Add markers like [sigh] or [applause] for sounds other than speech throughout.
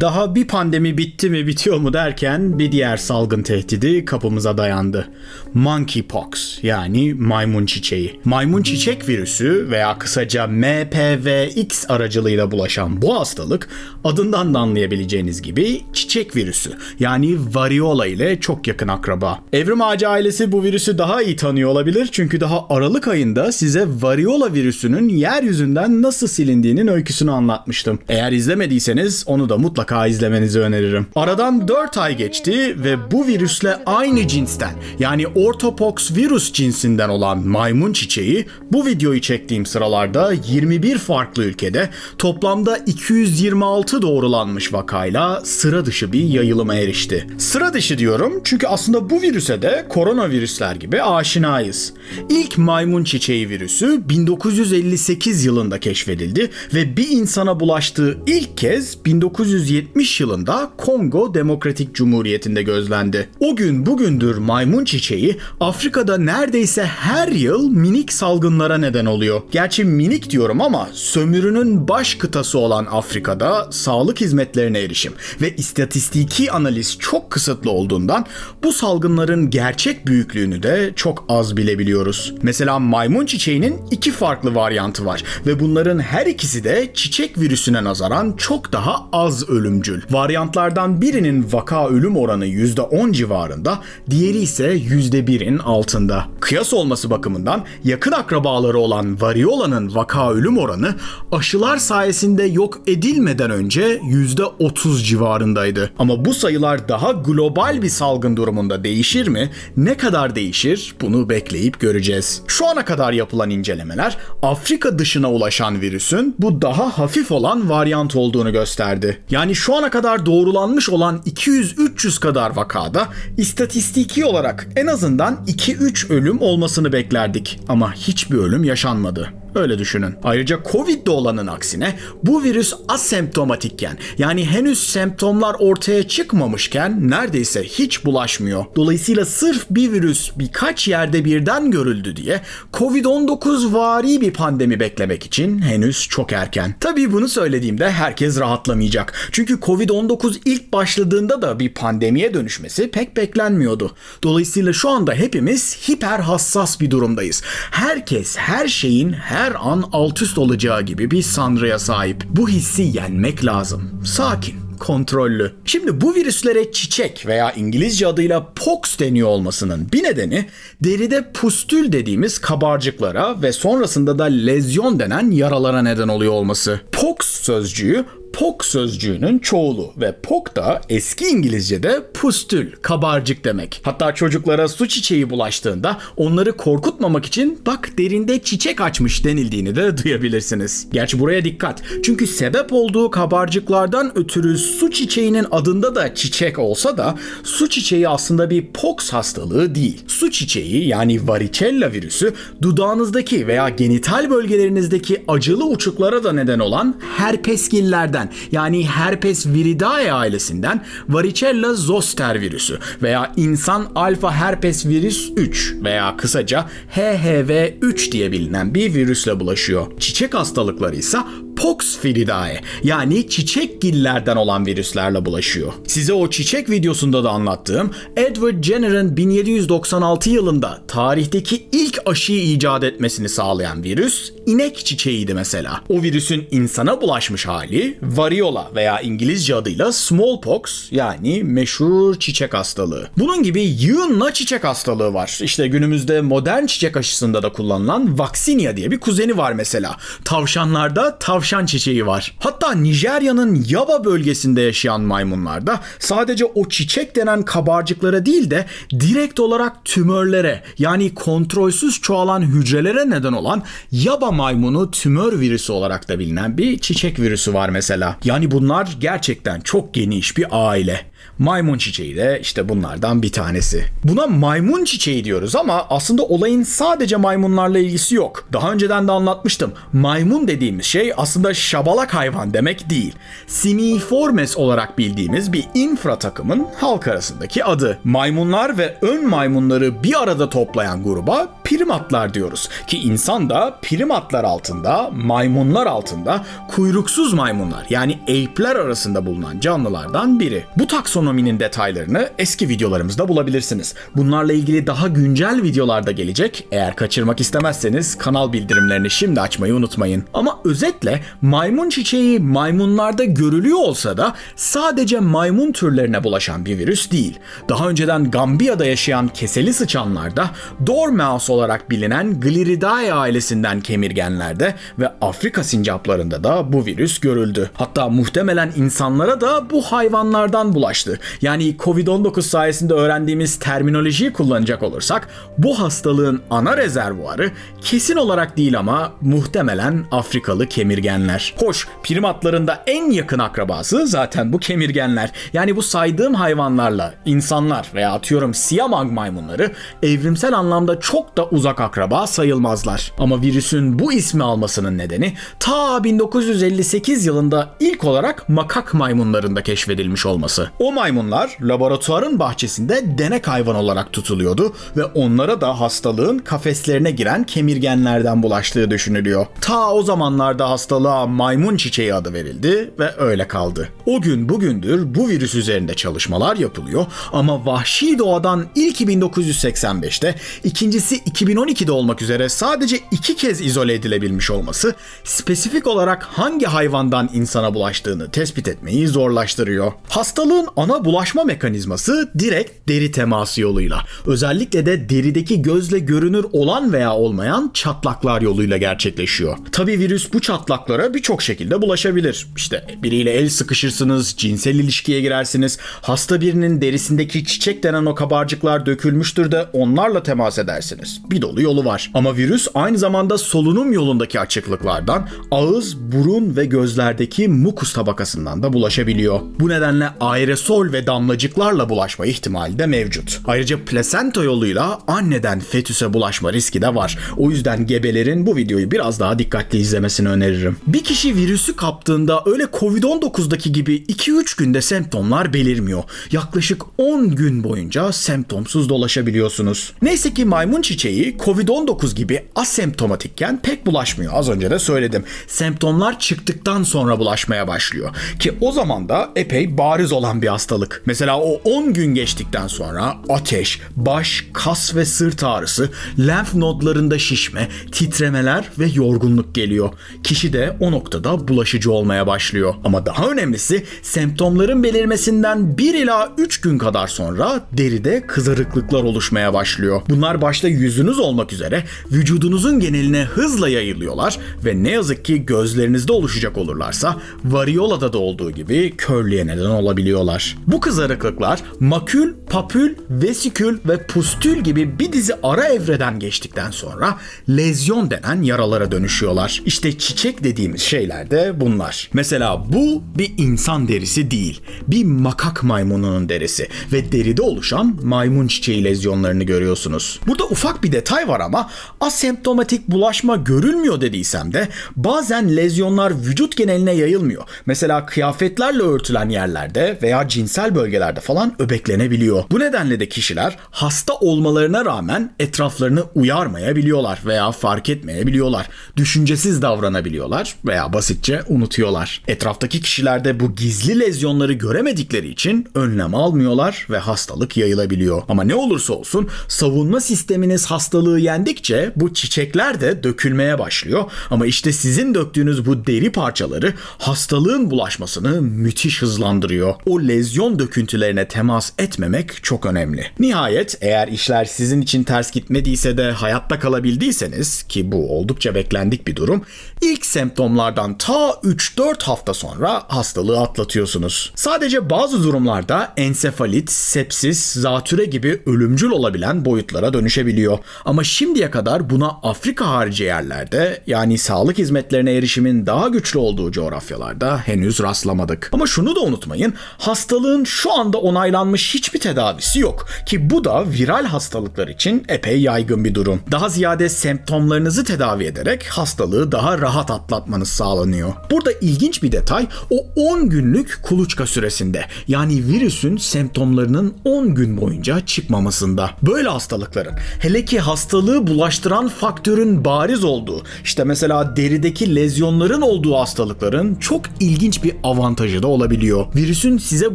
Daha bir pandemi bitti mi bitiyor mu derken bir diğer salgın tehdidi kapımıza dayandı. Monkeypox yani maymun çiçeği. Maymun çiçek virüsü veya kısaca MPVX aracılığıyla bulaşan bu hastalık adından da anlayabileceğiniz gibi çiçek virüsü yani variola ile çok yakın akraba. Evrim Ağacı ailesi bu virüsü daha iyi tanıyor olabilir çünkü daha Aralık ayında size variola virüsünün yeryüzünden nasıl silindiğinin öyküsünü anlatmıştım. Eğer izlemediyseniz onu da mutlaka izlemenizi öneririm. Aradan 4 ay geçti ve bu virüsle aynı cinsten yani ortopox virüs cinsinden olan maymun çiçeği bu videoyu çektiğim sıralarda 21 farklı ülkede toplamda 226 doğrulanmış vakayla sıra dışı bir yayılıma erişti. Sıra dışı diyorum çünkü aslında bu virüse de koronavirüsler gibi aşinayız. İlk maymun çiçeği virüsü 1958 yılında keşfedildi ve bir insana bulaştığı ilk kez 1970 yılında Kongo Demokratik Cumhuriyeti'nde gözlendi. O gün bugündür maymun çiçeği Afrika'da neredeyse her yıl minik salgınlara neden oluyor. Gerçi minik diyorum ama sömürünün baş kıtası olan Afrika'da sağlık hizmetlerine erişim ve istatistiki analiz çok kısıtlı olduğundan bu salgınların gerçek büyüklüğünü de çok az bilebiliyoruz. Mesela maymun çiçeğinin iki farklı varyantı var ve bunların her ikisi de çiçek virüsüne nazaran çok daha az ölümcül. Varyantlardan birinin vaka ölüm oranı %10 civarında, diğeri ise %1'in altında. Kıyas olması bakımından yakın akrabaları olan variola'nın vaka ölüm oranı aşılar sayesinde yok edilmeden önce %30 civarındaydı. Ama bu sayılar daha global bir salgın durumunda değişir mi? Ne kadar değişir? Bunu bekleyip göreceğiz. Şu ana kadar yapılan incelemeler Afrika dışına ulaşan virüsün bu daha hafif olan varyant olduğunu gösterdi. Yani şu ana kadar doğrulanmış olan 200-300 kadar vakada istatistiki olarak en azından 2-3 ölüm olmasını beklerdik. Ama hiçbir ölüm yaşanmadı. Öyle düşünün. Ayrıca Covid'de olanın aksine bu virüs asemptomatikken yani henüz semptomlar ortaya çıkmamışken neredeyse hiç bulaşmıyor. Dolayısıyla sırf bir virüs birkaç yerde birden görüldü diye Covid-19 vari bir pandemi beklemek için henüz çok erken. Tabii bunu söylediğimde herkes rahatlamayacak. Çünkü Covid-19 ilk başladığında da bir pandemiye dönüşmesi pek beklenmiyordu. Dolayısıyla şu anda hepimiz hiper hassas bir durumdayız. Herkes her şeyin her an alt üst olacağı gibi bir sanrıya sahip. Bu hissi yenmek lazım. Sakin kontrollü. Şimdi bu virüslere çiçek veya İngilizce adıyla pox deniyor olmasının bir nedeni deride pustül dediğimiz kabarcıklara ve sonrasında da lezyon denen yaralara neden oluyor olması. Pox sözcüğü Pok sözcüğünün çoğulu ve pok da eski İngilizce'de pustül, kabarcık demek. Hatta çocuklara su çiçeği bulaştığında onları korkutmamak için bak derinde çiçek açmış denildiğini de duyabilirsiniz. Gerçi buraya dikkat. Çünkü sebep olduğu kabarcıklardan ötürü su çiçeğinin adında da çiçek olsa da su çiçeği aslında bir pox hastalığı değil. Su çiçeği yani varicella virüsü dudağınızdaki veya genital bölgelerinizdeki acılı uçuklara da neden olan herpesgillerden yani herpes viridae ailesinden varicella zoster virüsü veya insan alfa herpes virüs 3 veya kısaca HHV3 diye bilinen bir virüsle bulaşıyor. Çiçek hastalıkları ise Poxviridae yani çiçek gillerden olan virüslerle bulaşıyor. Size o çiçek videosunda da anlattığım Edward Jenner'ın 1796 yılında tarihteki ilk aşıyı icat etmesini sağlayan virüs inek çiçeğiydi mesela. O virüsün insana bulaşmış hali variola veya İngilizce adıyla smallpox yani meşhur çiçek hastalığı. Bunun gibi yığınla çiçek hastalığı var. İşte günümüzde modern çiçek aşısında da kullanılan Vaccinia diye bir kuzeni var mesela. Tavşanlarda tavşan çiçeği var. Hatta Nijerya'nın Yaba bölgesinde yaşayan maymunlarda sadece o çiçek denen kabarcıklara değil de direkt olarak tümörlere yani kontrolsüz çoğalan hücrelere neden olan Yaba maymunu tümör virüsü olarak da bilinen bir çiçek virüsü var mesela. Yani bunlar gerçekten çok geniş bir aile. Maymun çiçeği de işte bunlardan bir tanesi. Buna maymun çiçeği diyoruz ama aslında olayın sadece maymunlarla ilgisi yok. Daha önceden de anlatmıştım. Maymun dediğimiz şey aslında şabalak hayvan demek değil. Simiiformes olarak bildiğimiz bir infra takımın halk arasındaki adı. Maymunlar ve ön maymunları bir arada toplayan gruba primatlar diyoruz. Ki insan da primatlar altında, maymunlar altında, kuyruksuz maymunlar yani ape'ler arasında bulunan canlılardan biri. Bu taksonominin detaylarını eski videolarımızda bulabilirsiniz. Bunlarla ilgili daha güncel videolar da gelecek. Eğer kaçırmak istemezseniz kanal bildirimlerini şimdi açmayı unutmayın. Ama özetle maymun çiçeği maymunlarda görülüyor olsa da sadece maymun türlerine bulaşan bir virüs değil. Daha önceden Gambiya'da yaşayan keseli sıçanlarda, Dormouse olarak bilinen Gliridae ailesinden kemirgenlerde ve Afrika sincaplarında da bu virüs görüldü. Hatta muhtemelen insanlara da bu hayvanlardan bulaştı. Yani Covid-19 sayesinde öğrendiğimiz terminolojiyi kullanacak olursak bu hastalığın ana rezervuarı kesin olarak değil ama muhtemelen Afrikalı kemirgenler. Hoş, primatların da en yakın akrabası zaten bu kemirgenler. Yani bu saydığım hayvanlarla insanlar veya atıyorum siyamag maymunları evrimsel anlamda çok da uzak akraba sayılmazlar. Ama virüsün bu ismi almasının nedeni ta 1958 yılında ilk olarak makak maymunlarında keşfedilmiş olması. O maymunlar laboratuvarın bahçesinde denek hayvan olarak tutuluyordu ve onlara da hastalığın kafeslerine giren kemirgenlerden bulaştığı düşünülüyor. Ta o zamanlarda hastalığa maymun çiçeği adı verildi ve öyle kaldı. O gün bugündür bu virüs üzerinde çalışmalar yapılıyor ama vahşi doğadan ilki 1985'te, ikincisi 2012'de olmak üzere sadece iki kez izole edilebilmiş olması spesifik olarak hangi hayvandan insana bulaştığını tespit etmeyi zorlaştırıyor. Hastalığın ana bulaşma mekanizması direkt deri teması yoluyla. Özellikle de derideki gözle görünür olan veya olmayan çatlaklar yoluyla gerçekleşiyor. Tabi virüs bu çatlaklara birçok şekilde bulaşabilir. İşte biriyle el sıkışırsınız, cinsel ilişkiye girersiniz, hasta birinin derisindeki çiçek denen o kabarcıklar dökülmüştür de onlarla temas edersiniz. Bir dolu yolu var. Ama virüs aynı zamanda solunum yolundaki açıklıklardan, ağız, burun ve gözlerdeki mukus tabakasından da bulaşabiliyor. Bu nedenle aerosol ve damlacıklarla bulaşma ihtimali de mevcut. Ayrıca plasenta yoluyla anneden fetüse bulaşma riski de var. O yüzden gebelerin bu videoyu biraz daha dikkatli izlemesini öneririm. Bir kişi virüsü kaptığında öyle Covid-19'daki gibi 2-3 günde semptomlar belirmiyor. Yaklaşık 10 gün boyunca semptomsuz dolaşabiliyorsunuz. Neyse ki maymun çiçeği Covid-19 gibi asemptomatikken pek bulaşmıyor. Az önce de söyledim. Semptomlar çıktıktan sonra bulaşmaya başlıyor. Ki o zaman da epey bariz olan bir hastalık. Mesela o 10 gün geçtikten sonra ateş, baş, kas ve sırt ağrısı, lenf nodlarında şişme, titremeler ve yorgunluk geliyor. Kişi de o noktada bulaşıcı olmaya başlıyor. Ama daha önemlisi semptomların belirmesinden 1 ila 3 gün kadar sonra deride kızarıklıklar oluşmaya başlıyor. Bunlar başta yüzünüz olmak üzere vücudunuzun geneline hızla yayılıyorlar ve ne yazık ki gözlerinizde oluşacak olurlarsa variolada da olduğu gibi körlüğe neden olabiliyorlar. Bu kızarıklıklar makül, papül, vesikül ve pustül gibi bir dizi ara evreden geçtikten sonra lezyon denen yaralara dönüşüyorlar. İşte çiçek dediğimiz şeyler de bunlar. Mesela bu bir insan derisi değil, bir makak maymununun derisi ve deride oluşan maymun çiçeği lezyonlarını görüyorsunuz. Burada ufak bir detay var ama asemptomatik bulaşma görülmüyor dediysem de bazen lezyonlar vücut geneline yayılmıyor. Mesela kıyafetlerle örtülen yerlerde veya cinsel bölgelerde falan öbeklenebiliyor. Bu nedenle de kişiler hasta olmalarına rağmen etraflarını uyarmayabiliyorlar veya fark etmeyebiliyorlar. Düşüncesiz davranabiliyorlar veya basitçe unutuyorlar. Etraftaki kişiler de bu gizli lezyonları göremedikleri için önlem almıyorlar ve hastalık yayılabiliyor. Ama ne olursa olsun savunma sisteminiz hastalığı yendikçe bu çiçekler de dökülmeye başlıyor. Ama işte sizin döktüğünüz bu deri parçaları hastalığın bulaşmasını müthiş hızlandırıyor. O lezyon döküntülerine temas etmemek çok önemli. Nihayet eğer işler sizin için ters gitmediyse de hayatta kalabildiyseniz ki bu oldukça beklendik bir durum. ilk semptomlardan ta 3-4 hafta sonra hastalığı atlatıyorsunuz. Sadece bazı durumlarda ensefalit, sepsis, zatüre gibi ölümcül olabilen boyutlara dönüşebiliyor. Ama şimdiye kadar buna Afrika harici yerlerde yani sağlık hizmetlerine erişimin daha güçlü olduğu coğrafyalarda henüz rastlamadık. Ama şunu da unutmayın, hastalığın şu anda onaylanmış hiçbir tedavisi tedavisi yok ki bu da viral hastalıklar için epey yaygın bir durum. Daha ziyade semptomlarınızı tedavi ederek hastalığı daha rahat atlatmanız sağlanıyor. Burada ilginç bir detay o 10 günlük kuluçka süresinde yani virüsün semptomlarının 10 gün boyunca çıkmamasında. Böyle hastalıkların hele ki hastalığı bulaştıran faktörün bariz olduğu işte mesela derideki lezyonların olduğu hastalıkların çok ilginç bir avantajı da olabiliyor. Virüsün size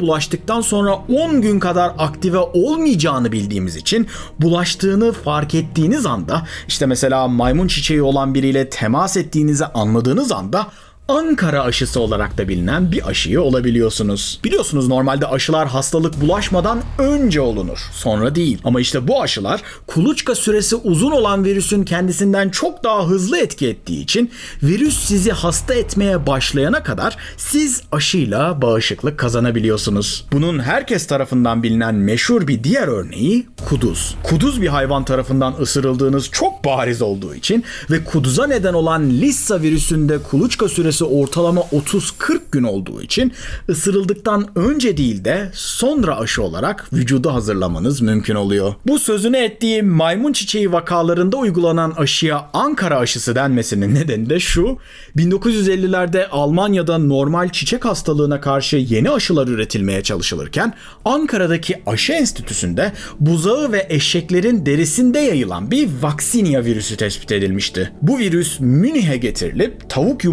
bulaştıktan sonra 10 gün kadar aktive olmayacağını bildiğimiz için bulaştığını fark ettiğiniz anda işte mesela maymun çiçeği olan biriyle temas ettiğinizi anladığınız anda Ankara aşısı olarak da bilinen bir aşıyı olabiliyorsunuz. Biliyorsunuz normalde aşılar hastalık bulaşmadan önce olunur, sonra değil. Ama işte bu aşılar kuluçka süresi uzun olan virüsün kendisinden çok daha hızlı etki ettiği için virüs sizi hasta etmeye başlayana kadar siz aşıyla bağışıklık kazanabiliyorsunuz. Bunun herkes tarafından bilinen meşhur bir diğer örneği kuduz. Kuduz bir hayvan tarafından ısırıldığınız çok bariz olduğu için ve kuduza neden olan Lissa virüsünde kuluçka süresi ortalama 30-40 gün olduğu için ısırıldıktan önce değil de sonra aşı olarak vücudu hazırlamanız mümkün oluyor. Bu sözünü ettiğim maymun çiçeği vakalarında uygulanan aşıya Ankara aşısı denmesinin nedeni de şu. 1950'lerde Almanya'da normal çiçek hastalığına karşı yeni aşılar üretilmeye çalışılırken Ankara'daki aşı enstitüsünde buzağı ve eşeklerin derisinde yayılan bir Vaccinia virüsü tespit edilmişti. Bu virüs Münih'e getirilip tavuk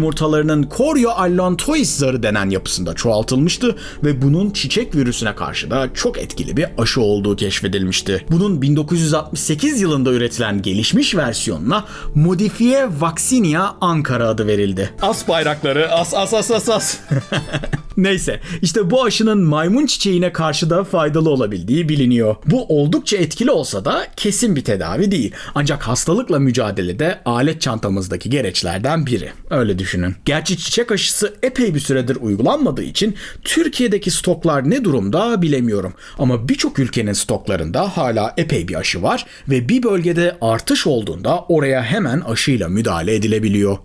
yumurtalarının Corio allantois zarı denen yapısında çoğaltılmıştı ve bunun çiçek virüsüne karşı da çok etkili bir aşı olduğu keşfedilmişti. Bunun 1968 yılında üretilen gelişmiş versiyonuna Modifiye Vaccinia Ankara adı verildi. As bayrakları as as as as as. [laughs] Neyse işte bu aşının maymun çiçeğine karşı da faydalı olabildiği biliniyor. Bu oldukça etkili olsa da kesin bir tedavi değil. Ancak hastalıkla mücadelede alet çantamızdaki gereçlerden biri. Öyle düşünün. Gerçi çiçek aşısı epey bir süredir uygulanmadığı için Türkiye'deki stoklar ne durumda bilemiyorum. Ama birçok ülkenin stoklarında hala epey bir aşı var ve bir bölgede artış olduğunda oraya hemen aşıyla müdahale edilebiliyor.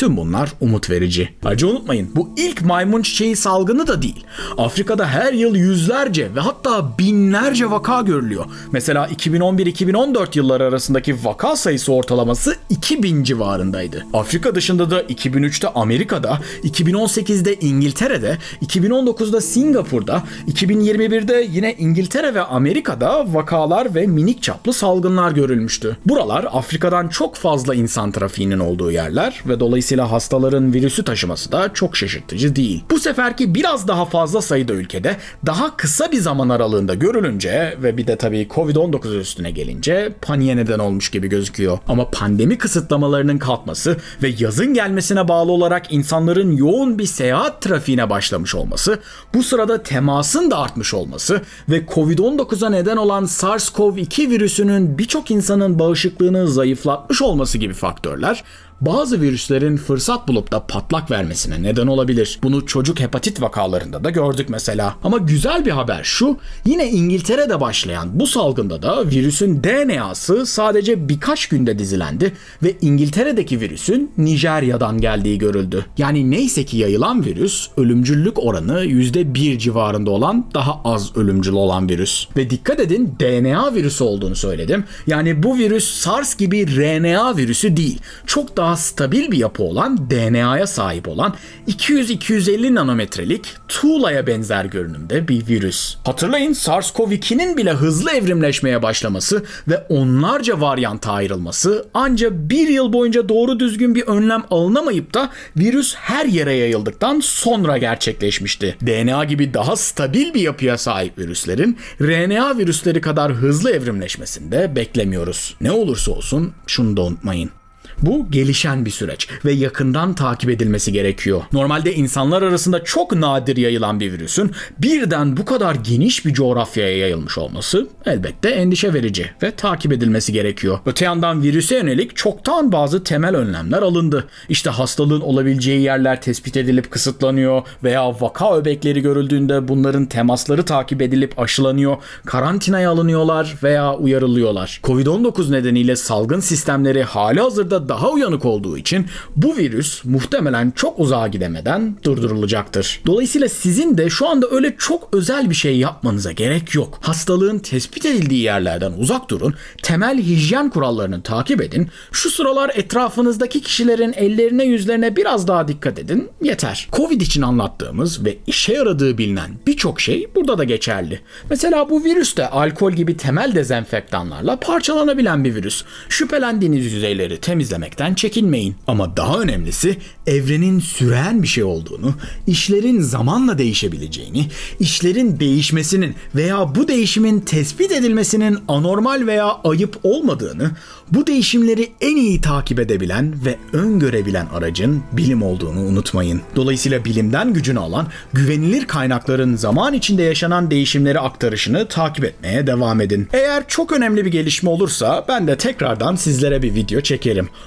Tüm bunlar umut verici. Ayrıca unutmayın bu ilk maymun çiçeği salgını da değil. Afrika'da her yıl yüzlerce ve hatta binlerce vaka görülüyor. Mesela 2011-2014 yılları arasındaki vaka sayısı ortalaması 2000 civarındaydı. Afrika dışında da 2003'te Amerika'da, 2018'de İngiltere'de, 2019'da Singapur'da, 2021'de yine İngiltere ve Amerika'da vakalar ve minik çaplı salgınlar görülmüştü. Buralar Afrika'dan çok fazla insan trafiğinin olduğu yerler ve dolayısıyla hastaların virüsü taşıması da çok şaşırtıcı değil. Bu seferki biraz daha fazla sayıda ülkede daha kısa bir zaman aralığında görülünce ve bir de tabii Covid-19 üstüne gelince paniğe neden olmuş gibi gözüküyor. Ama pandemi kısıtlamalarının kalkması ve yazın gelmesine bağlı olarak insanların yoğun bir seyahat trafiğine başlamış olması, bu sırada temasın da artmış olması ve Covid-19'a neden olan SARS-CoV-2 virüsünün birçok insanın bağışıklığını zayıflatmış olması gibi faktörler bazı virüslerin fırsat bulup da patlak vermesine neden olabilir. Bunu çocuk hepatit vakalarında da gördük mesela. Ama güzel bir haber şu, yine İngiltere'de başlayan bu salgında da virüsün DNA'sı sadece birkaç günde dizilendi ve İngiltere'deki virüsün Nijerya'dan geldiği görüldü. Yani neyse ki yayılan virüs ölümcüllük oranı %1 civarında olan daha az ölümcül olan virüs. Ve dikkat edin DNA virüsü olduğunu söyledim. Yani bu virüs SARS gibi RNA virüsü değil. Çok daha stabil bir yapı olan DNA'ya sahip olan 200-250 nanometrelik tuğlaya benzer görünümde bir virüs. Hatırlayın SARS-CoV-2'nin bile hızlı evrimleşmeye başlaması ve onlarca varyanta ayrılması ancak bir yıl boyunca doğru düzgün bir önlem alınamayıp da virüs her yere yayıldıktan sonra gerçekleşmişti. DNA gibi daha stabil bir yapıya sahip virüslerin RNA virüsleri kadar hızlı evrimleşmesini de beklemiyoruz. Ne olursa olsun şunu da unutmayın. Bu gelişen bir süreç ve yakından takip edilmesi gerekiyor. Normalde insanlar arasında çok nadir yayılan bir virüsün birden bu kadar geniş bir coğrafyaya yayılmış olması elbette endişe verici ve takip edilmesi gerekiyor. Öte yandan virüse yönelik çoktan bazı temel önlemler alındı. İşte hastalığın olabileceği yerler tespit edilip kısıtlanıyor veya vaka öbekleri görüldüğünde bunların temasları takip edilip aşılanıyor, karantinaya alınıyorlar veya uyarılıyorlar. Covid-19 nedeniyle salgın sistemleri hali hazırda daha uyanık olduğu için bu virüs muhtemelen çok uzağa gidemeden durdurulacaktır. Dolayısıyla sizin de şu anda öyle çok özel bir şey yapmanıza gerek yok. Hastalığın tespit edildiği yerlerden uzak durun, temel hijyen kurallarını takip edin, şu sıralar etrafınızdaki kişilerin ellerine yüzlerine biraz daha dikkat edin, yeter. Covid için anlattığımız ve işe yaradığı bilinen birçok şey burada da geçerli. Mesela bu virüs de alkol gibi temel dezenfektanlarla parçalanabilen bir virüs. Şüphelendiğiniz yüzeyleri temizlemekten çekinmeyin. Ama daha önemlisi evrenin süren bir şey olduğunu, işlerin zamanla değişebileceğini, işlerin değişmesinin veya bu değişimin tespit edilmesinin anormal veya ayıp olmadığını, bu değişimleri en iyi takip edebilen ve öngörebilen aracın bilim olduğunu unutmayın. Dolayısıyla bilimden gücünü alan, güvenilir kaynakların zaman içinde yaşanan değişimleri aktarışını takip etmeye devam edin. Eğer çok önemli bir gelişme olursa ben de tekrardan sizlere bir video çekerim.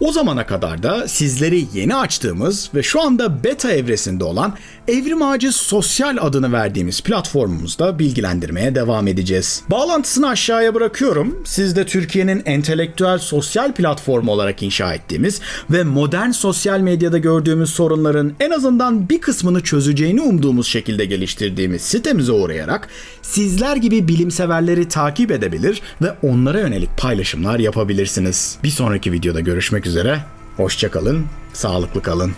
O zamana kadar da sizleri yeni açtığımız ve şu anda beta evresinde olan Evrim Ağacı Sosyal adını verdiğimiz platformumuzda bilgilendirmeye devam edeceğiz. Bağlantısını aşağıya bırakıyorum. Siz de Türkiye'nin entelektüel sosyal platformu olarak inşa ettiğimiz ve modern sosyal medyada gördüğümüz sorunların en azından bir kısmını çözeceğini umduğumuz şekilde geliştirdiğimiz sitemize uğrayarak sizler gibi bilimseverleri takip edebilir ve onlara yönelik paylaşımlar yapabilirsiniz. Bir sonraki videoda görüşmek üzere. Hoşçakalın, sağlıklı kalın.